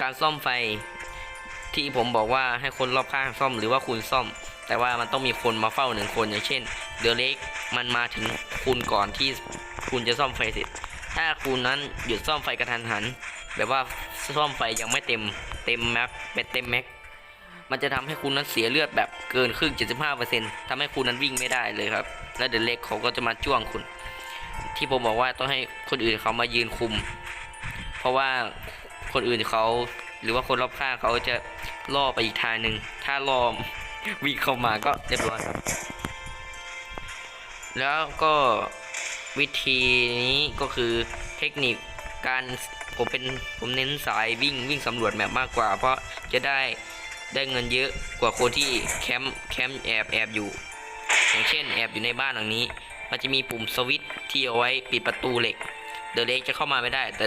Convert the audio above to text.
การซ่อมไฟที่ผมบอกว่าให้คนรอบข้างซ่อมหรือว่าคุณซ่อม แต่ว่ามันต้องมีคนมาเฝ้าหนึ่งคนอย่างเช่น เดอเล็กมันมาถึงคุณก่อนที่คุณจะซ่อมไฟเสร็จ ถ้าคุณนั้นหยุดซ่อมไฟกระทันหัน แบบว่าซ่อมไฟยังไม่เต็มเต็มแม็กเป็นเต็มแม็กมันจะทำให้คุณนั้นเสียเลือดแบบเกินครึ่ง 75%ทำให้คุณนั้นวิ่งไม่ได้เลยครับ และเดอเล็กเขาก็จะมาจ้วงคุณ ที่ผมบอกว่าต้องให้คนอื่นเขามายืนคุม เพราะว่า คนอื่นเขาหรือว่าคนรอบข้างเขาจะล่อไปอีกทางหนึ่งถ้าล่อวิ่งเข้ามาก็เรียบร้อย แล้วก็วิธีนี้ก็คือเทคนิคการผมเป็นผมเน้นสายวิ่งวิ่งสำรวจแมปมากกว่า เพราะจะได้ได้เงินเยอะกว่าคนที่แคมป์แคมป์แอบแอบอยู่ อย่างเช่นแอบอยู่ในบ้านหลังนี้ มันจะมีปุ่มสวิตช์ที่เอาไว้ปิดประตูเหล็ก เดอะเล็กจะเข้ามาไม่ได้แต่